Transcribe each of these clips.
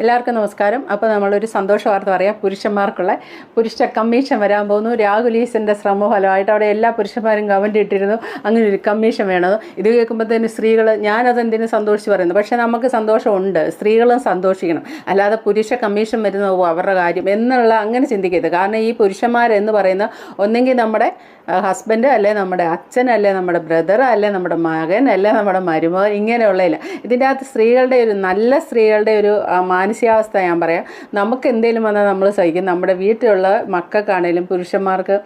എല്ലാവർക്കും നമസ്കാരം. അപ്പോൾ നമ്മളൊരു സന്തോഷ വാർത്ത പറയാം. പുരുഷന്മാർക്കുള്ള പുരുഷ കമ്മീഷൻ വരാൻ പോകുന്നു. രാഹുൽ ശ്രമഫലമായിട്ട് അവിടെ എല്ലാ പുരുഷന്മാരും കമന്റ് ഇട്ടിരുന്നു. അങ്ങനെ ഒരു കമ്മീഷൻ വേണം ഇത് കേൾക്കുമ്പോഴത്തേന് സ്ത്രീകൾ ഞാനതെന്തിനു സന്തോഷിച്ച് പറയുന്നു? പക്ഷേ നമുക്ക് സന്തോഷമുണ്ട്. സ്ത്രീകളും സന്തോഷിക്കണം. അല്ലാതെ പുരുഷ കമ്മീഷൻ വരുന്ന അവരുടെ കാര്യം എന്നുള്ള അങ്ങനെ ചിന്തിക്കരുത്. കാരണം ഈ പുരുഷന്മാരെന്ന് പറയുന്ന ഒന്നെങ്കിൽ നമ്മുടെ ഹസ്ബൻഡ് അല്ലേ നമ്മുടെ അച്ഛൻ അല്ലേ നമ്മുടെ ബ്രദർ അല്ലേ നമ്മുടെ മകൻ അല്ലേ നമ്മുടെ മരുമകൻ ഇങ്ങനെയുള്ളതില്ല ഇതിന്റെ അകത്ത് സ്ത്രീകളുടെ ഒരു നല്ല സ്ത്രീകളുടെ ഒരു മാനസികാവസ്ഥ ഞാൻ പറയാം. നമുക്ക് എന്തെങ്കിലും വന്നാൽ നമ്മൾ സഹിക്കും. നമ്മുടെ വീട്ടിലുള്ള മക്കൾക്കാണേലും പുരുഷന്മാർക്ക്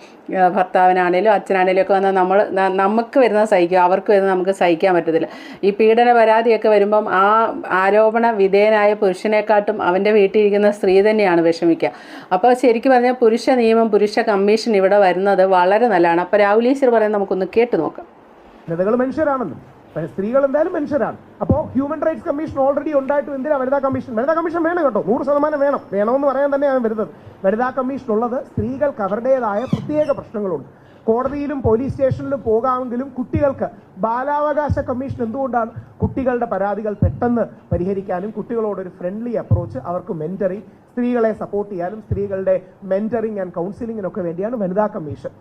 ഭർത്താവിനാണേലും അച്ഛനാണേലും ഒക്കെ വന്നാൽ നമ്മൾ നമുക്ക് വരുന്ന സഹിക്കും. അവർക്ക് വരുന്ന നമുക്ക് സഹിക്കാൻ പറ്റത്തില്ല. ഈ പീഡന പരാതിയൊക്കെ വരുമ്പം ആ ആരോപണ വിധേയനായ പുരുഷനെക്കാട്ടും അവന്റെ വീട്ടിൽ ഇരിക്കുന്ന സ്ത്രീ തന്നെയാണ് വിഷമിക്കുക. അപ്പോൾ ശരിക്കും പറഞ്ഞാൽ പുരുഷ നിയമം പുരുഷ കമ്മീഷൻ ഇവിടെ വരുന്നത് വളരെ നല്ലതാണ് അപ്പോൾ രാഹുൽ ഈശ്വർ പറയുന്നത് നമുക്കൊന്ന് കേട്ട് നോക്കാം. വനിതകൾ മനുഷ്യരാണല്ലോ സ്ത്രീകൾ എന്തായാലും മനുഷ്യരാണ്. അപ്പോൾ ഹ്യൂമൻ റൈറ്റ്സ് കമ്മീഷൻ ഓൾറെഡി ഉണ്ടായിട്ട് എന്തിനാ വനിതാ കമ്മീഷൻ വനിതാ കമ്മീഷൻ വേണം കേട്ടോ നൂറ് ശതമാനം വേണം. വേണമെന്ന് പറയാൻ തന്നെയാണ് വരുന്നത്. വനിതാ കമ്മീഷൻ ഉള്ളത് സ്ത്രീകൾക്ക് അവരുടേതായ പ്രത്യേക പ്രശ്നങ്ങളുണ്ട്. കോടതിയിലും പോലീസ് സ്റ്റേഷനിലും പോകാമെങ്കിലും കുട്ടികൾക്ക് ബാലാവകാശ കമ്മീഷൻ എന്തുകൊണ്ടാണ് കുട്ടികളുടെ പരാതികൾ പെട്ടെന്ന് പരിഹരിക്കാനും കുട്ടികളോടൊരു ഫ്രണ്ട്ലി അപ്രോച്ച് അവർക്ക് മെന്ററിങ് സ്ത്രീകളെ സപ്പോർട്ട് ചെയ്യാനും സ്ത്രീകളുടെ മെന്ററിങ് ആൻഡ് കൗൺസിലിങ്ങിനൊക്കെ വേണ്ടിയാണ് വനിതാ കമ്മീഷൻ.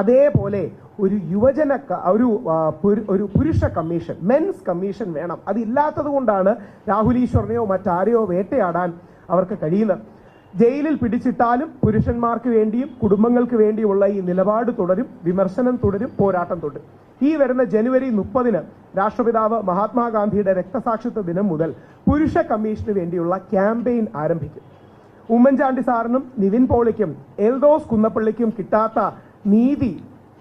അതേപോലെ ഒരു യുവജന ഒരു ഒരു പുരുഷ കമ്മീഷൻ മെൻസ് കമ്മീഷൻ വേണം. അതില്ലാത്തത് കൊണ്ടാണ് രാഹുൽ ഈശ്വറിനെയോ മറ്റാരെയോ വേട്ടയാടാൻ അവർക്ക് കഴിയുന്നത്. ജയിലിൽ പിടിച്ചിട്ടാലും പുരുഷന്മാർക്ക് വേണ്ടിയും കുടുംബങ്ങൾക്ക് വേണ്ടിയുമുള്ള ഈ നിലപാട് തുടരും വിമർശനം തുടരും പോരാട്ടം തുടരും. ഈ വരുന്ന ജനുവരി മുപ്പതിന് രാഷ്ട്രപിതാവ് മഹാത്മാഗാന്ധിയുടെ രക്തസാക്ഷിത്വ ദിനം മുതൽ പുരുഷ കമ്മീഷന് വേണ്ടിയുള്ള ക്യാമ്പയിൻ ആരംഭിക്കും. ഉമ്മൻചാണ്ടി സാറിനും നിവിൻ പോളിക്കും എൽദോസ് കുന്നപ്പള്ളിക്കും കിട്ടാത്ത നീതി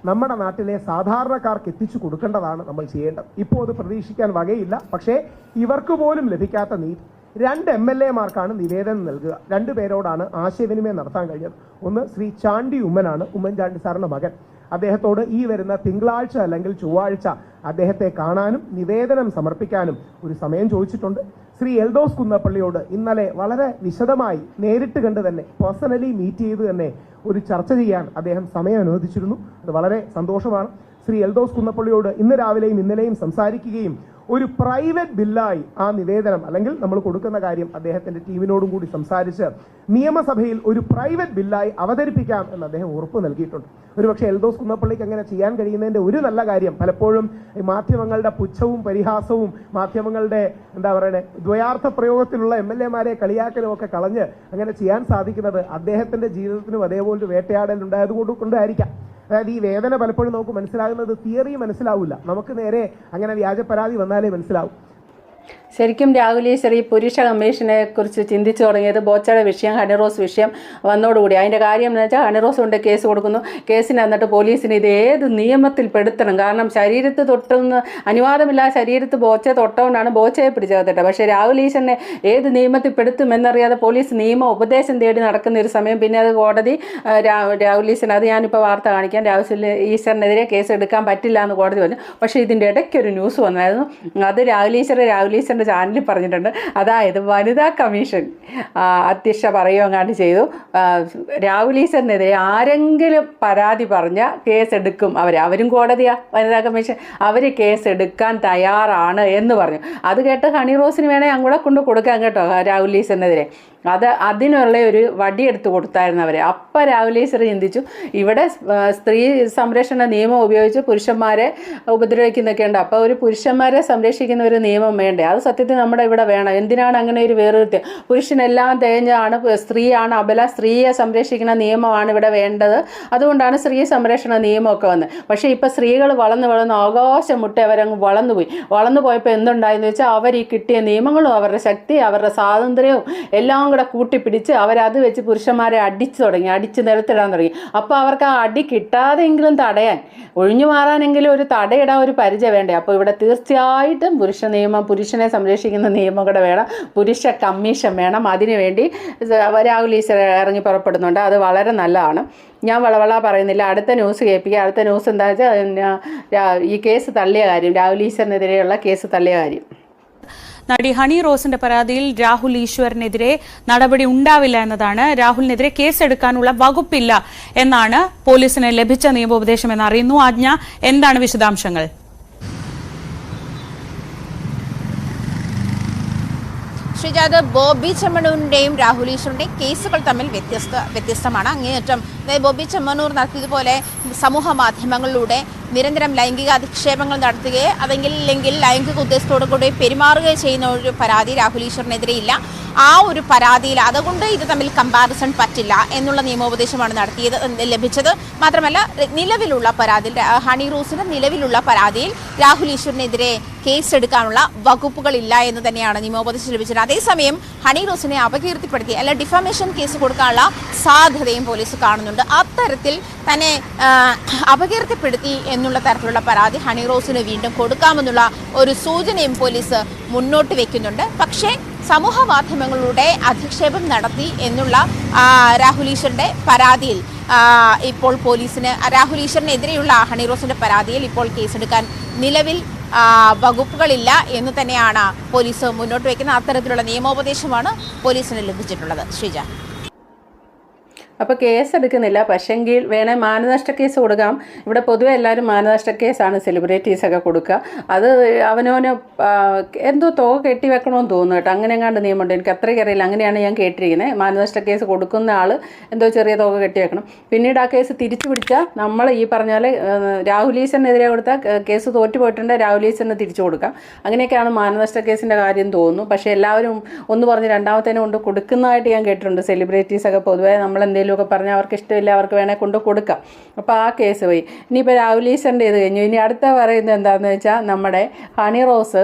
നമ്മുടെ നാട്ടിലെ സാധാരണക്കാർക്ക് എത്തിച്ചു കൊടുക്കേണ്ടതാണ് നമ്മൾ ചെയ്യേണ്ടത്. ഇപ്പോൾ അത് പ്രതീക്ഷിക്കാൻ വകയില്ല പക്ഷേ ഇവർക്ക് പോലും ലഭിക്കാത്ത നീതി. രണ്ട് എം എൽ എമാർക്കാണ് നിവേദനം നൽകുക. രണ്ടു പേരോടാണ് ആശയവിനിമയം നടത്താൻ കഴിഞ്ഞത്. ഒന്ന് ശ്രീ ചാണ്ടി ഉമ്മനാണ് ഉമ്മൻചാണ്ടി സാറിന്റെ മകൻ. അദ്ദേഹത്തോട് ഈ വരുന്ന തിങ്കളാഴ്ച അല്ലെങ്കിൽ ചൊവ്വാഴ്ച അദ്ദേഹത്തെ കാണാനും നിവേദനം സമർപ്പിക്കാനും ഒരു സമയം ചോദിച്ചിട്ടുണ്ട്. ശ്രീ എൽദോസ് കുന്നപ്പള്ളിയോട് ഇന്നലെ വളരെ വിശദമായി നേരിട്ട് കണ്ട് തന്നെ പേഴ്സണലി മീറ്റ് ചെയ്ത് തന്നെ ഒരു ചർച്ച ചെയ്യാൻ അദ്ദേഹം സമയം അനുവദിച്ചിരുന്നു. അത് വളരെ സന്തോഷമാണ്. ശ്രീ എൽദോസ് കുന്നപ്പള്ളിയോട് ഇന്ന് രാവിലെയും ഇന്നലെയും സംസാരിക്കുകയും ഒരു പ്രൈവറ്റ് ബില്ലായി ആ നിവേദനം അല്ലെങ്കിൽ നമ്മൾ കൊടുക്കുന്ന കാര്യം അദ്ദേഹത്തിന്റെ ടീമിനോടും കൂടി സംസാരിച്ച് നിയമസഭയിൽ ഒരു പ്രൈവറ്റ് ബില്ലായി അവതരിപ്പിക്കാം എന്ന് അദ്ദേഹം ഉറപ്പ് നൽകിയിട്ടുണ്ട്. ഒരുപക്ഷെ എൽദോസ് കുന്നപ്പള്ളിക്ക് അങ്ങനെ ചെയ്യാൻ കഴിയുന്നതിന്റെ ഒരു നല്ല കാര്യം പലപ്പോഴും ഈ മാധ്യമങ്ങളുടെ പുച്ഛവും പരിഹാസവും മാധ്യമങ്ങളുടെ എന്താ പറയുക ദ്വയാർത്ഥ പ്രയോഗത്തിലുള്ള എം എൽ എമാരെ കളിയാക്കലും ഒക്കെ കളഞ്ഞ് അങ്ങനെ ചെയ്യാൻ സാധിക്കുന്നത് അദ്ദേഹത്തിന്റെ ജീവിതത്തിനും അതേപോലെ വേട്ടയാടൽ ഉണ്ടായത് കൊണ്ട് കൊണ്ടായിരിക്കാം. അതായത് ഈ വേദന പലപ്പോഴും നമുക്ക് മനസ്സിലാകുന്നത് തിയറി മനസ്സിലാവില്ല നമുക്ക് നേരെ അങ്ങനെ വ്യാജ പരാതി വന്നാലേ മനസ്സിലാവും. ശരിക്കും രാഹുൽ ഈശ്വർ ഈ പുരുഷ കമ്മീഷനെ കുറിച്ച് ചിന്തിച്ചു തുടങ്ങിയത് ബോച്ചയുടെ വിഷയം ഹണിറോസ് വിഷയം വന്നോടുകൂടി അതിന്റെ കാര്യം എന്ന് വെച്ചാൽ ഹണിറോസ് കൊണ്ട് കേസ് കൊടുക്കുന്നു. കേസിന് എന്നിട്ട് പോലീസിന് ഇത് ഏത് നിയമത്തിൽ പെടുത്തണം? കാരണം ശരീരത്ത് തൊട്ടുന്ന അനുവാദമില്ലാതെ ശരീരത്ത് ബോച്ചയെ തൊട്ടുകൊണ്ടാണ് ബോച്ചയെ പിടിച്ചകത്തിട്ടത്. പക്ഷേ രാഹുൽ ഈശ്വറിനെ ഏത് നിയമത്തിൽ പെടുത്തും എന്നറിയാതെ പോലീസ് നിയമ ഉപദേശം തേടി നടക്കുന്ന ഒരു സമയം പിന്നെ അത് കോടതി രാഹുലീശ്വരൻ അത് ഞാനിപ്പോൾ വാർത്ത കാണിക്കാം. രാഹുൽ ഈശ്വറിനെതിരെ കേസ് എടുക്കാൻ പറ്റില്ല എന്ന് കോടതി പറഞ്ഞു. പക്ഷേ ഇതിന്റെ ഇടയ്ക്കൊരു ന്യൂസ് വന്നായിരുന്നു. അത് രാഹുൽ ഈശ്വറിന്റെ ചാനലിൽ പറഞ്ഞിട്ടുണ്ട്. അതായത് വനിതാ കമ്മീഷൻ. അധ്യക്ഷ പറയുകയെങ്ങാണ്ട് ചെയ്തു. രാഹുൽ ആരെങ്കിലും പരാതി പറഞ്ഞ കേസെടുക്കും അവർ അവരും കോടതിയാ വനിതാ കമ്മീഷൻ. അവർ കേസെടുക്കാൻ തയ്യാറാണ് എന്ന് പറഞ്ഞു. അത് കേട്ട് ഹണി റോസിന് വേണേൽ അങ്ങോട്ട് കൊണ്ട് കൊടുക്കാം കേട്ടോ രാഹുൽ ഈശ്വറിനെതിരെ അത് അതിനുള്ള ഒരു വടിയെടുത്ത് കൊടുത്തായിരുന്നു അവരെ. അപ്പം രാഹുലേശ്വർ ചിന്തിച്ചു ഇവിടെ സ്ത്രീ സംരക്ഷണ നിയമം ഉപയോഗിച്ച് പുരുഷന്മാരെ ഉപദ്രവിക്കുന്നൊക്കെ ഉണ്ട് അപ്പോൾ ഒരു പുരുഷന്മാരെ സംരക്ഷിക്കുന്ന ഒരു നിയമം വേണ്ടേ? അത് സത്യത്തിൽ നമ്മുടെ ഇവിടെ വേണം. എന്തിനാണ് അങ്ങനെ ഒരു വേറുകൃത്യം പുരുഷനെല്ലാം തേഞ്ഞാണ് സ്ത്രീയാണ് അബല സ്ത്രീയെ സംരക്ഷിക്കുന്ന നിയമമാണ് ഇവിടെ വേണ്ടത്. അതുകൊണ്ടാണ് സ്ത്രീ സംരക്ഷണ നിയമമൊക്കെ വന്നത്. പക്ഷേ ഇപ്പോൾ സ്ത്രീകൾ വളർന്ന് വളർന്ന് ആകാശം മുട്ട അവരങ്ങ് വളർന്നു പോയി വളർന്നു പോയപ്പോൾ എന്തുണ്ടായെന്ന് വെച്ചാൽ അവർ ഈ കിട്ടിയ നിയമങ്ങളും അവരുടെ ശക്തി അവരുടെ സ്വാതന്ത്ര്യവും എല്ലാം കൂടെ കൂട്ടിപ്പിടിച്ച് അവരത് വെച്ച് പുരുഷന്മാരെ അടിച്ചു തുടങ്ങി അടിച്ച് നിരത്തിടാൻ തുടങ്ങി. അപ്പോൾ അവർക്ക് ആ അടി കിട്ടാതെങ്കിലും തടയാൻ ഒഴിഞ്ഞു മാറാനെങ്കിലും ഒരു തടയിടാൻ ഒരു പരിചയം വേണ്ടേ? അപ്പോൾ ഇവിടെ തീർച്ചയായിട്ടും പുരുഷ നിയമം പുരുഷനെ സംരക്ഷിക്കുന്ന നിയമം കൂടെ വേണം. പുരുഷ കമ്മീഷൻ വേണം. അതിനുവേണ്ടി രാഹുൽ ഈശ്വർ ഇറങ്ങി പുറപ്പെടുന്നുണ്ട്. അത് വളരെ നല്ലതാണ്. ഞാൻ വളവള പറയുന്നില്ല. അടുത്ത ന്യൂസ് കേൾപ്പിക്കുക അടുത്ത ന്യൂസ് എന്താ വെച്ചാൽ ഈ കേസ് തള്ളിയ കാര്യം രാഹുൽ ഈശ്വറിനെതിരെയുള്ള കേസ് തള്ളിയ കാര്യം. നടി ഹണി റോസിന്റെ പരാതിയിൽ രാഹുൽ ഈശ്വറിനെതിരെ നടപടി ഉണ്ടാവില്ല എന്നതാണ്. രാഹുലിനെതിരെ കേസെടുക്കാനുള്ള വകുപ്പില്ല എന്നാണ് പോലീസിന് ലഭിച്ച നിയമോപദേശം എന്നറിയുന്നു. ആജ്ഞ എന്താണ് വിശദാംശങ്ങൾ? ശ്രീജാത് ബോബി ചെമ്മണൂരിന്റെയും രാഹുൽ ഈശ്വറിന്റെയും കേസുകൾ തമ്മിൽ വ്യത്യസ്ത വ്യത്യസ്തമാണ് അങ്ങേയറ്റം. ബോബി ചെമ്മണൂർ നടത്തിയതുപോലെ സമൂഹ മാധ്യമങ്ങളിലൂടെ നിരന്തരം ലൈംഗിക അധിക്ഷേപങ്ങൾ നടത്തുകയോ അതെങ്കിൽ അല്ലെങ്കിൽ ലൈംഗിക ഉദ്ദേശത്തോടു കൂടി പെരുമാറുകയോ ചെയ്യുന്ന ഒരു പരാതി രാഹുൽ ഈശ്വറിനെതിരെ ഇല്ല ആ ഒരു പരാതിയിൽ അതുകൊണ്ട് ഇത് തമ്മിൽ കമ്പാരിസൺ പറ്റില്ല എന്നുള്ള നിയമോപദേശമാണ് നടത്തിയത് ലഭിച്ചത്. മാത്രമല്ല നിലവിലുള്ള പരാതി ഹണി റോസിന്റെ നിലവിലുള്ള പരാതിയിൽ രാഹുൽ ഈശ്വറിനെതിരെ കേസെടുക്കാനുള്ള വകുപ്പുകളില്ല എന്ന് തന്നെയാണ് നിയമോപദേശം ലഭിച്ചത്. അതേസമയം ഹണി റൂസിനെ അപകീർത്തിപ്പെടുത്തി അല്ല ഡിഫമേഷൻ കേസ് കൊടുക്കാനുള്ള സാധ്യതയും പോലീസ് കാണുന്നുണ്ട്. അത്തരത്തിൽ തന്നെ അപകീർത്തിപ്പെടുത്തി അപകീർത്തിപ്പെടുത്തി എന്നുള്ള തരത്തിലുള്ള പരാതി ഹണി റോസിന് വീണ്ടും കൊടുക്കാമെന്നുള്ള ഒരു സൂചനയും പോലീസ് മുന്നോട്ട് വെക്കുന്നുണ്ട്. പക്ഷേ സമൂഹ മാധ്യമങ്ങളുടെ അധിക്ഷേപം നടത്തി എന്നുള്ള രാഹുൽ ഈശ്വറിന്റെ പരാതിയിൽ ഇപ്പോൾ പോലീസിന് രാഹുൽ ഈശ്വറിനെതിരെയുള്ള ഹണി റോസിന്റെ പരാതിയിൽ ഇപ്പോൾ കേസെടുക്കാൻ നിലവിൽ വകുപ്പുകളില്ല എന്ന് തന്നെയാണ് പോലീസ് മുന്നോട്ട് വയ്ക്കുന്ന അത്തരത്തിലുള്ള നിയമോപദേശമാണ് പോലീസിന് ലഭിച്ചിട്ടുള്ളത്. ശ്രീജ. അപ്പോൾ കേസ് എടുക്കുന്നില്ല. പക്ഷെങ്കിൽ വേണേൽ മാനനഷ്ട കേസ് കൊടുക്കാം. ഇവിടെ പൊതുവെ എല്ലാവരും മാനനഷ്ട കേസാണ് സെലിബ്രിറ്റീസൊക്കെ കൊടുക്കുക. അത് അവനവന് എന്തോ തുക കെട്ടിവെക്കണമെന്ന് തോന്നുന്നു കേട്ടോ. അങ്ങനെ എങ്ങാണ്ട് നിയമമുണ്ട്. എനിക്ക് അത്രയ്ക്ക് അറിയില്ല. അങ്ങനെയാണ് ഞാൻ കേട്ടിരിക്കുന്നത് മാനനഷ്ട കേസ് കൊടുക്കുന്ന ആൾ എന്തോ ചെറിയ തുക കെട്ടിവെക്കണം പിന്നീട് ആ കേസ് തിരിച്ചു പിടിച്ചാൽ നമ്മൾ ഈ പറഞ്ഞ പോലെ കൊടുത്ത കേസ് തോറ്റു പോയിട്ടുണ്ട്. തിരിച്ചു കൊടുക്കാം. അങ്ങനെയൊക്കെയാണ് മാനനഷ്ട കേസിന്റെ കാര്യം തോന്നുന്നു. പക്ഷേ എല്ലാവരും ഒന്ന് പറഞ്ഞ് രണ്ടാമത്തേനെ കൊണ്ട് കൊടുക്കുന്നതായിട്ട് ഞാൻ കേട്ടിട്ടുണ്ട്. സെലിബ്രിറ്റീസൊക്കെ പൊതുവേ നമ്മൾ എന്തെങ്കിലുമൊക്കെ പറഞ്ഞാൽ അവർക്ക് ഇഷ്ടമില്ല അവർക്ക് വേണേൽ കൊണ്ട് കൊടുക്കാം. അപ്പോൾ ആ കേസ് പോയി. ഇനിയിപ്പോൾ രാഹുൽ ഈശ്വറിന്റെ ഇത് കഴിഞ്ഞു. ഇനി അടുത്ത പറയുന്നത് എന്താണെന്ന് വെച്ചാൽ നമ്മുടെ ഹണി റോസ്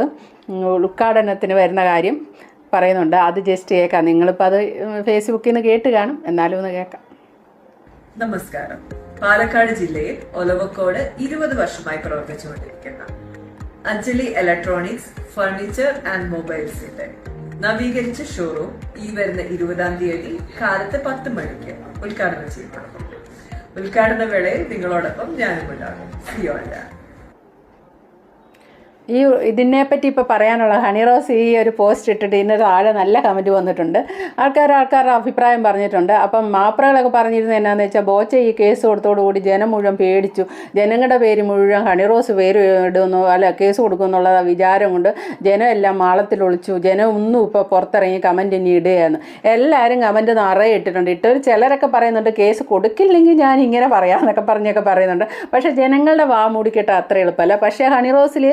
ഉദ്ഘാടനത്തിന് വരുന്ന കാര്യം പറയുന്നുണ്ട്. അത് ജസ്റ്റ് കേൾക്കാം. നിങ്ങളിപ്പോൾ അത് ഫേസ്ബുക്കിൽ നിന്ന് കേട്ട് കാണും. എന്നാലും ഒന്ന് കേൾക്കാം. നമസ്കാരം. പാലക്കാട് ജില്ലയിൽ ഒലവക്കോട് ഇരുപത് വർഷമായി പ്രവർത്തിച്ചുകൊണ്ടിരിക്കുന്ന അഞ്ജലി ഇലക്ട്രോണിക്സ് ഫർണിച്ചർ ആൻഡ് മൊബൈൽസിന്റെ നവീകരിച്ച ഷോറൂം ഈ വരുന്ന ഇരുപതാം തീയതി കാലത്ത് പത്ത് മണിക്ക് ഉദ്ഘാടനം ചെയ്യപ്പെടുന്നു ഉദ്ഘാടന വേളയിൽ നിങ്ങളോടൊപ്പം ഞാനും ഉണ്ടാകും സിയോണ്ട ഈ ഇതിനെപ്പറ്റി ഇപ്പോൾ പറയാനുള്ള ഹണി റോസ് ഈ ഒരു പോസ്റ്റ് ഇട്ടിട്ട് ഇതിന് താഴെ നല്ല കമന്റ് വന്നിട്ടുണ്ട്. ആൾക്കാർ ആൾക്കാരുടെ അഭിപ്രായം പറഞ്ഞിട്ടുണ്ട്. അപ്പം മാപ്രകളൊക്കെ പറഞ്ഞിരുന്നത് എന്നാന്ന് വെച്ചാൽ ബോച്ച ഈ കേസ് കൊടുത്തോടുകൂടി ജനം മുഴുവൻ പേടിച്ചു. ജനങ്ങളുടെ പേര് മുഴുവൻ ഹണി റോസ് പേര് ഇടുന്നു അല്ല കേസ് കൊടുക്കുമെന്നുള്ള വിചാരം കൊണ്ട് ജനം എല്ലാം മാളത്തിൽ ഒളിച്ചു. ജനം ഒന്നും ഇപ്പോൾ പുറത്തിറങ്ങി കമന്റ് ഇനി ഇടുകയാണ് എല്ലാവരും കമന്റ് നിറയെ ഇട്ടിട്ടുണ്ട്. ഇട്ടൊരു ചിലരൊക്കെ പറയുന്നുണ്ട് കേസ് കൊടുക്കില്ലെങ്കിൽ ഞാൻ ഇങ്ങനെ പറയാമെന്നൊക്കെ പറഞ്ഞൊക്കെ പറയുന്നുണ്ട്. പക്ഷേ ജനങ്ങളുടെ വാ മൂടിക്കിട്ട് അത്ര എളുപ്പമല്ല. പക്ഷേ ഹണി റോസിൽ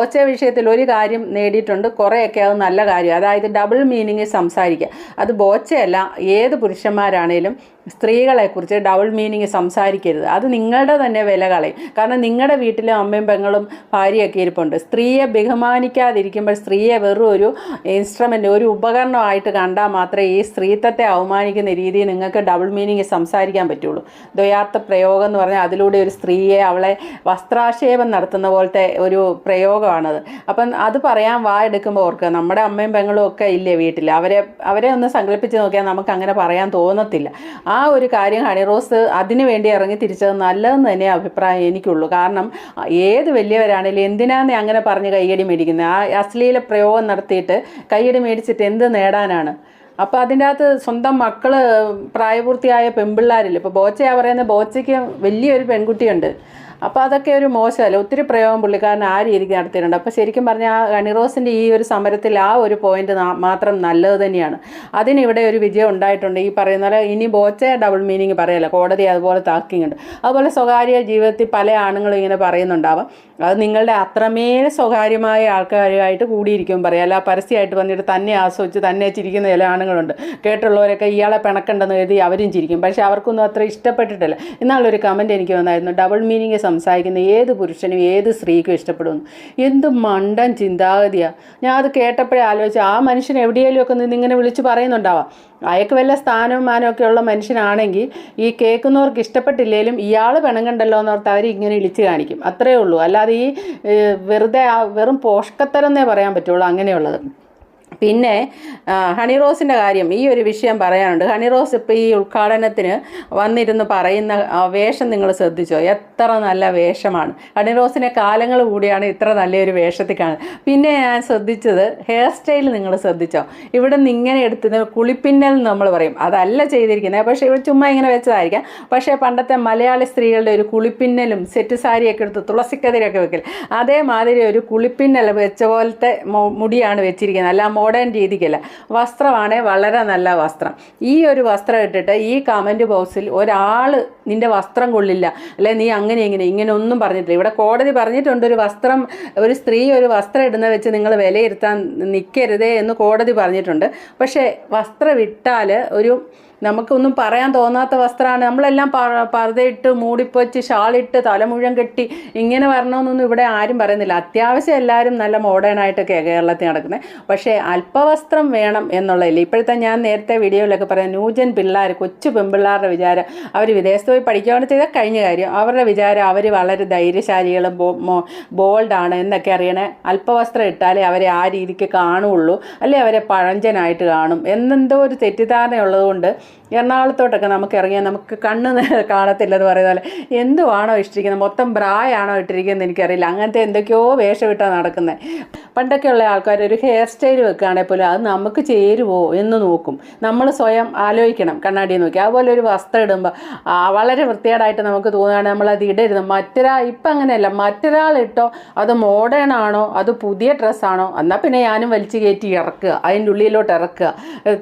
ബോച്ച വിഷയത്തിൽ ഒരു കാര്യം നേടിയിട്ടുണ്ട്. കുറേയൊക്കെ അത് നല്ല കാര്യം. അതായത് ഡബിൾ മീനിങ് സംസാരിക്കുക. അത് ബോച്ചയല്ല ഏത് പുരുഷന്മാരാണേലും സ്ത്രീകളെക്കുറിച്ച് ഡബിൾ മീനിങ് സംസാരിക്കരുത്. അത് നിങ്ങളുടെ തന്നെ വില കളയും. കാരണം നിങ്ങളുടെ വീട്ടിലെ അമ്മയും പെങ്ങളും ഭാര്യയൊക്കെ ഇരിപ്പുണ്ട്. സ്ത്രീയെ ബഹുമാനിക്കാതിരിക്കുമ്പോൾ സ്ത്രീയെ വെറും ഒരു ഇൻസ്ട്രുമെന്റ് ഒരു ഉപകരണമായിട്ട് കണ്ടാൽ മാത്രമേ ഈ സ്ത്രീത്വത്തെ അവമാനിക്കുന്ന രീതിയിൽ നിങ്ങൾക്ക് ഡബിൾ മീനിങ് സംസാരിക്കാൻ പറ്റുള്ളൂ. ദ്വയാർത്ഥ പ്രയോഗം എന്ന് പറഞ്ഞാൽ അതിലൂടെ ഒരു സ്ത്രീയെ അവളെ വസ്ത്രാക്ഷേപം നടത്തുന്ന പോലത്തെ ഒരു പ്രയോഗമാണത്. അപ്പം അത് പറയാൻ വാ എടുക്കുമ്പോൾ ഓർക്കുക നമ്മുടെ അമ്മയും പെങ്ങളും ഒക്കെ ഇല്ലേ വീട്ടിൽ? അവരെ അവരെ ഒന്ന് സങ്കല്പിച്ച് നോക്കിയാൽ നമുക്ക് അങ്ങനെ പറയാൻ തോന്നത്തില്ല. ആ ഒരു കാര്യം ഹണി റോസ് അതിനു വേണ്ടി ഇറങ്ങി തിരിച്ചത് നല്ലതെന്ന് തന്നെ അഭിപ്രായം എനിക്കുള്ളൂ. കാരണം ഏത് വലിയവരാണെങ്കിലും എന്തിനാന്ന് അങ്ങനെ പറഞ്ഞ് കയ്യടി മേടിക്കുന്നത് ആ അശ്ലീല പ്രയോഗം നടത്തിയിട്ട് കയ്യടി മേടിച്ചിട്ട് എന്ത് നേടാനാണ്? അപ്പോൾ അതിന്റെ അകത്ത് സ്വന്തം മക്കൾ പ്രായപൂർത്തിയായ പെൺപിള്ളേരില്ല ഇപ്പോൾ ബോച്ചയാ പറയുന്നത് ബോച്ചയ്ക്ക് വലിയൊരു പെൺകുട്ടിയുണ്ട്. അപ്പോൾ അതൊക്കെ ഒരു മോശമല്ല? ഒത്തിരി പ്രയോഗം പുള്ളിക്കാരൻ ആ രീതിക്ക് നടത്തിയിട്ടുണ്ട്. അപ്പോൾ ശരിക്കും പറഞ്ഞാൽ ആ ഹണിറോസിന്റെ ഈ ഒരു സമരത്തിൽ ആ ഒരു പോയിന്റ് മാത്രം നല്ലത് തന്നെയാണ്. അതിനിവിടെ ഒരു വിജയം ഉണ്ടായിട്ടുണ്ട്. ഈ പറയുന്ന പോലെ ഇനി ബോച്ച ഡബിൾ മീനിങ് പറയല്ല? കോടതി അതുപോലെ താക്കിങ്ങുണ്ട് അതുപോലെ സ്വകാര്യ ജീവിതത്തിൽ പല ആണുങ്ങളും ഇങ്ങനെ പറയുന്നുണ്ടാവാം. അത് നിങ്ങളുടെ അത്രമേൽ സ്വകാര്യമായ ആൾക്കാരുമായിട്ട് കൂടിയിരിക്കും പറയാം. അല്ല പരസ്യമായിട്ട് വന്നിട്ട് തന്നെ ആസ്വദിച്ച് തന്നെ ചിരിക്കുന്ന ചില ആണുങ്ങളുണ്ട്. കേട്ടുള്ളവരൊക്കെ ഇയാളെ പിണക്കണ്ടെന്ന് കരുതി അവരും ചിരിക്കും. പക്ഷേ അവർക്കൊന്നും അത്ര ഇഷ്ടപ്പെട്ടിട്ടില്ല. എന്നാളൊരു കമന്റ് എനിക്ക് വന്നായിരുന്നു. ഡബിൾ മീനിങ് സംസാരിക്കുന്ന ഏത് പുരുഷനും ഏത് സ്ത്രീക്കും ഇഷ്ടപ്പെടുന്നു? എന്ത് മണ്ടൻ ചിന്താഗതിയാണ് ഞാൻ അത് കേട്ടപ്പോഴേ ആലോചിച്ചു ആ മനുഷ്യൻ എവിടെയെങ്കിലും ഒക്കെ നിന്ന് ഇങ്ങനെ വിളിച്ച് പറയുന്നുണ്ടാവാം. അയാൾക്ക് വല്ല സ്ഥാനവും മാനമൊക്കെ ഉള്ള മനുഷ്യനാണെങ്കിൽ ഈ കേൾക്കുന്നവർക്ക് ഇഷ്ടപ്പെട്ടില്ലെങ്കിലും ഇയാൾ പിണങ്ങണ്ടല്ലോ എന്നോർത്ത് അവർ ഇങ്ങനെ ഇളിച്ച് കാണിക്കും. അത്രയേ ഉള്ളൂ. അല്ലാതെ ഈ വെറുതെ ആ വെറും പോഷകത്തരം എന്നേ പറയാൻ പറ്റുള്ളൂ അങ്ങനെയുള്ളത്. പിന്നെ ഹണി റോസിന്റെ കാര്യം ഈ ഒരു വിഷയം പറയാനുണ്ട്. ഹണി റോസ് ഇപ്പോൾ ഈ ഉദ്ഘാടനത്തിന് വന്നിരുന്ന് പറയുന്ന വേഷം നിങ്ങൾ ശ്രദ്ധിച്ചോ? എത്ര നല്ല വേഷമാണ്. ഹണി റോസിനെ കാലങ്ങൾ കൂടിയാണ് ഇത്ര നല്ലൊരു വേഷത്തിൽ കാണുന്നത് പിന്നെ ഞാൻ ശ്രദ്ധിച്ചത് ഹെയർ സ്റ്റൈൽ നിങ്ങൾ ശ്രദ്ധിച്ചോ? ഇവിടെ നിന്ന് ഇങ്ങനെ എടുത്തത് കുളിപ്പിന്നൽ നമ്മൾ പറയും. അതല്ല ചെയ്തിരിക്കുന്നത്. പക്ഷേ ഇവിടെ ചുമ്മാ ഇങ്ങനെ വെച്ചതായിരിക്കാം. പക്ഷേ പണ്ടത്തെ മലയാളി സ്ത്രീകളുടെ ഒരു കുളിപ്പിന്നലും സെറ്റ് സാരിയൊക്കെ എടുത്ത് തുളസിക്കതിരൊക്കെ വെക്കൽ അതേമാതിരി ഒരു കുളിപ്പിന്നൽ വെച്ച പോലത്തെ മുടിയാണ് വെച്ചിരിക്കുന്നത്. അല്ല മോഡേൺ രീതിക്കല്ല. വസ്ത്രമാണ് വളരെ നല്ല വസ്ത്രം. ഈ ഒരു വസ്ത്രം ഇട്ടിട്ട് ഈ കമന്റ് ബോക്സിൽ ഒരാൾ നിന്റെ വസ്ത്രം കൊള്ളില്ല. അല്ലെ നീ അങ്ങനെ ഇങ്ങനെ ഇങ്ങനെ ഒന്നും പറഞ്ഞിട്ടില്ല. ഇവിടെ കോടതി പറഞ്ഞിട്ടുണ്ട് ഒരു വസ്ത്രം ഒരു സ്ത്രീ ഒരു വസ്ത്രം ഇടുന്ന വെച്ച് നിങ്ങൾ വിലയിരുത്താൻ നിൽക്കരുതേ എന്ന് കോടതി പറഞ്ഞിട്ടുണ്ട്. പക്ഷേ വസ്ത്രം ഇട്ടാൽ ഒരു നമുക്കൊന്നും പറയാൻ തോന്നാത്ത വസ്ത്രമാണ് നമ്മളെല്ലാം പർദ്ദയിട്ട് മൂടിപ്പൊച്ച് ഷാളിട്ട് തല മുഴുവൻ കെട്ടി ഇങ്ങനെ വരണമെന്നൊന്നും ഇവിടെ ആരും പറയുന്നില്ല. അത്യാവശ്യം എല്ലാവരും നല്ല മോഡേൺ ആയിട്ടൊക്കെയാണ് കേരളത്തിൽ നടക്കുന്നത് പക്ഷേ അല്പവസ്ത്രം വേണം എന്നുള്ളതിൽ ഇപ്പോഴത്തെ ഞാൻ നേരത്തെ വീഡിയോയിലൊക്കെ പറയാം ന്യൂജൻ പിള്ളേർ കൊച്ചു പെൺപിള്ളേരുടെ വിചാരം. അവർ വിദേശത്ത് പോയി പഠിക്കുകയാണ് ചെയ്താൽ കഴിഞ്ഞ കാര്യം. അവരുടെ വിചാരം അവർ വളരെ ധൈര്യശാലികളും ബോൾഡാണ് എന്നൊക്കെ അറിയണേ. അല്പവസ്ത്രം ഇട്ടാലേ അവരെ ആ രീതിക്ക് കാണുള്ളൂ. അല്ലെ അവരെ പഴഞ്ചനായിട്ട് കാണും. എന്നെന്തോ ഒരു തെറ്റിദ്ധാരണ ഉള്ളതുകൊണ്ട് എറണാകുളത്തോട്ടൊക്കെ നമുക്ക് ഇറങ്ങിയാൽ നമുക്ക് കണ്ണ് കാണത്തില്ല എന്ന് പറയുന്ന പോലെ എന്തുവാണോ ഇഷ്ടിക്കുന്നത് മൊത്തം ബ്രായാണോ ഇട്ടിരിക്കുന്നത് എനിക്കറിയില്ല. അങ്ങനത്തെ എന്തൊക്കെയോ വേഷമിട്ടാണ് നടക്കുന്നത് പണ്ടൊക്കെയുള്ള ആൾക്കാർ ഒരു ഹെയർ സ്റ്റൈൽ വെക്കുകയാണെങ്കിൽ പോലും അത് നമുക്ക് ചേരുവോ എന്ന് നോക്കും. നമ്മൾ സ്വയം ആലോചിക്കണം കണ്ണാടി നോക്കി. അതുപോലെ ഒരു വസ്ത്രം ഇടുമ്പോൾ വളരെ വൃത്തികേടായിട്ട് നമുക്ക് തോന്നുകയാണ് നമ്മൾ അത് ഇടരുത്. മറ്റൊരാൾ ഇപ്പം അങ്ങനെയല്ല. മറ്റൊരാൾ ഇട്ടോ അത് മോഡേൺ ആണോ അത് പുതിയ ഡ്രസ്സാണോ എന്നാൽ പിന്നെ ഞാനും വലിച്ചു കയറ്റി ഇറക്കുക. അതിന്റെ ഉള്ളിലോട്ട് ഇറക്കുക.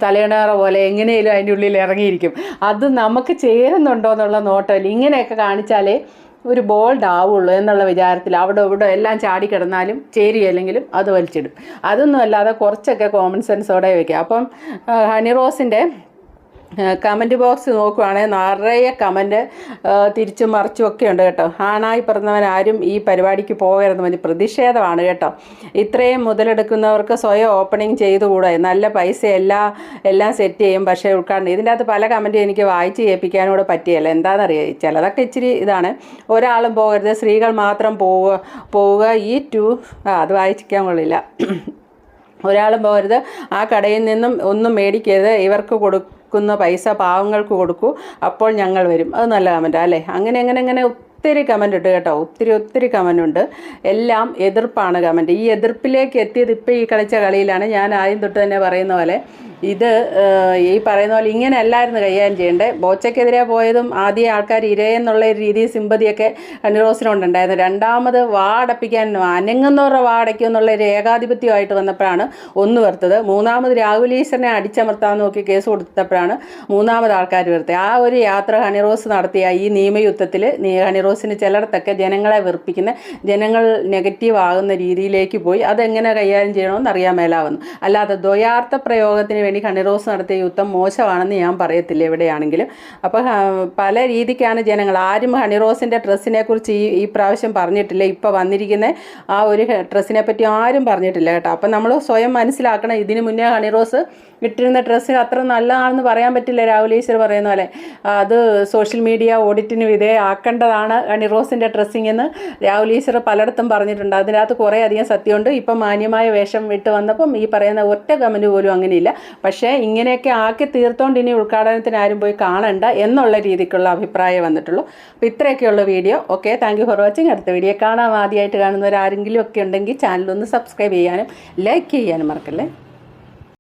തലയിണറ പോലെ എങ്ങനെയും അതിന്റെ ഉള്ളിൽ ഇറങ്ങിയിരിക്കും. അത് നമുക്ക് ചേരുന്നുണ്ടോ എന്നുള്ള നോട്ടമില്ല ഇങ്ങനെയൊക്കെ കാണിച്ചാലേ ഒരു ബോൾഡ് ആവുള്ളൂ എന്നുള്ള വിചാരത്തിൽ അവിടെ ഇവിടെ എല്ലാം ചാടിക്കിടന്നാലും ചേരിയല്ലെങ്കിലും അത് വലിച്ചിടും. അതൊന്നും അല്ലാതെ കുറച്ചൊക്കെ കോമൺ സെൻസോടെ വയ്ക്കുക അപ്പം ഹണി റോസിന്റെ കമന്റ് ബോക്സ് നോക്കുവാണെങ്കിൽ നിറയെ കമന്റ് തിരിച്ചും മറിച്ചും ഒക്കെ ഉണ്ട് കേട്ടോ. ആണായി ആരും ഈ പരിപാടിക്ക് പോകരുത് മതി. പ്രതിഷേധമാണ് കേട്ടോ. ഇത്രയും മുതലെടുക്കുന്നവർക്ക് സ്വയം ഓപ്പണിംഗ് ചെയ്തുകൂടെ? നല്ല പൈസ എല്ലാ എല്ലാം സെറ്റ് ചെയ്യും. പക്ഷേ ഉൾക്കാണ്ട് ഇതിന്റെ അകത്ത് പല കമന്റും എനിക്ക് വായിച്ച് കേൾപ്പിക്കാനും കൂടെ പറ്റിയല്ല. എന്താണെന്നറിയാം ചിലതൊക്കെ ഇച്ചിരി ഇതാണ്. ഒരാളും പോകരുത്. സ്ത്രീകൾ മാത്രം പോവുക പോവുക. ഈ ടു അത് വായിച്ചിരിക്കാൻ കൊള്ളില്ല. ഒരാളും പോകരുത്. ആ കടയിൽ നിന്നും ഒന്നും മേടിക്കരുത്. ഇവർക്ക് കൊടുക്കുന്ന പൈസ പാവങ്ങൾക്ക് കൊടുക്കൂ അപ്പോൾ ഞങ്ങൾ വരും. അത് നല്ല കമന്റാണ് അല്ലേ? അങ്ങനെ അങ്ങനെ അങ്ങനെ ഒത്തിരി കമന്റ് ഉണ്ട് കേട്ടോ. ഒത്തിരി ഒത്തിരി കമന്റ് ഉണ്ട്. എല്ലാം എതിർപ്പാണ് കമന്റ് ഈ എതിർപ്പിലേക്ക് എത്തിയത് ഇപ്പോൾ ഈ കളിച്ച കളിയിലാണ്. ഞാൻ ആദ്യം തൊട്ട് തന്നെ പറയുന്ന പോലെ ഇത് ഈ പറയുന്ന പോലെ ഇങ്ങനെ അല്ലായിരുന്നു കൈകാര്യം ചെയ്യേണ്ടത് ബോച്ചയ്ക്കെതിരെ പോയതും ആദ്യം ആൾക്കാർ ഇരയെന്നുള്ള ഒരു രീതിയിൽ സിമ്പതിയൊക്കെ അനുറോസിനുണ്ടായിരുന്നു രണ്ടാമത് വാടപ്പിക്കാൻ അനങ്ങുന്നവരുടെ വാടയ്ക്കും എന്നുള്ള ഒരു ഏകാധിപത്യമായിട്ട് വന്നപ്പോഴാണ് ഒന്ന് വെറുത്തത്. മൂന്നാമത് രാഹുൽ ഈശ്വരനെ അടിച്ചമർത്താൻ നോക്കി കേസ് കൊടുത്തപ്പോഴാണ് മൂന്നാമത് ആൾക്കാർ വെറുത്തത്. ആ ഒരു യാത്ര ഹണിറോസ് നടത്തിയ ഈ നിയമയുദ്ധത്തിൽ ഹണിറോസിന് ചിലയിടത്തൊക്കെ ജനങ്ങളെ വെറുപ്പിക്കുന്ന ജനങ്ങൾ നെഗറ്റീവ് ആകുന്ന രീതിയിലേക്ക് പോയി. അതെങ്ങനെ കൈകാര്യം ചെയ്യണമെന്ന് അറിയാൻ മേലാവുന്നു. അല്ലാതെ ദ്വയാർത്ഥ പ്രയോഗത്തിന് വേണ്ടി കണ്ണിറോസ് നടത്തിയ യുദ്ധം മോശമാണെന്ന് ഞാൻ പറയത്തില്ല എവിടെയാണെങ്കിലും. അപ്പോൾ പല രീതിക്കാണ് ജനങ്ങൾ. ആരും ഹണിറോസിന്റെ ഡ്രസ്സിനെ കുറിച്ച് ഈ ഈ പ്രാവശ്യം പറഞ്ഞിട്ടില്ല. ഇപ്പോൾ വന്നിരിക്കുന്ന ആ ഒരു ഡ്രസ്സിനെ പറ്റി ആരും പറഞ്ഞിട്ടില്ല കേട്ടോ. അപ്പം നമ്മൾ സ്വയം മനസ്സിലാക്കണം. ഇതിന് മുന്നേ ഹണിറോസ് ഇട്ടിരുന്ന ഡ്രസ്സ് അത്ര നല്ലതാണെന്ന് പറയാൻ പറ്റില്ല രാഹുൽ ഈശ്വർ പറയുന്ന പോലെ. അത് സോഷ്യൽ മീഡിയ ഓഡിറ്റിന് വിധേയമാക്കേണ്ടതാണ് ഹണിറോസിന്റെ ഡ്രസ്സിംഗ് എന്ന് രാഹുൽ ഈശ്വർ പലയിടത്തും പറഞ്ഞിട്ടുണ്ട്. അതിനകത്ത് കുറേ അധികം സത്യമുണ്ട്. ഇപ്പം മാന്യമായ വേഷം വിട്ട് വന്നപ്പം ഈ പറയുന്ന ഒറ്റ കമന്റ് പോലും അങ്ങനെയില്ല. പക്ഷേ ഇങ്ങനെയൊക്കെ ആക്കി തീർത്തോണ്ട് ഇനി ഉദ്ഘാടനത്തിന് ആരും പോയി കാണണ്ട എന്നുള്ള രീതിക്കുള്ള അഭിപ്രായം വന്നിട്ടുള്ളൂ. അപ്പോൾ ഇത്രയൊക്കെയുള്ള video. Okay thank for watching അടുത്ത വീഡിയോ കാണാം. ആദ്യമായിട്ട് കാണുന്നവർ ആരെങ്കിലും ഒക്കെ ഉണ്ടെങ്കിൽ ചാനലൊന്ന് സബ്സ്ക്രൈബ് ചെയ്യാനും ലൈക്ക് ചെയ്യാനും മറക്കല്ലേ?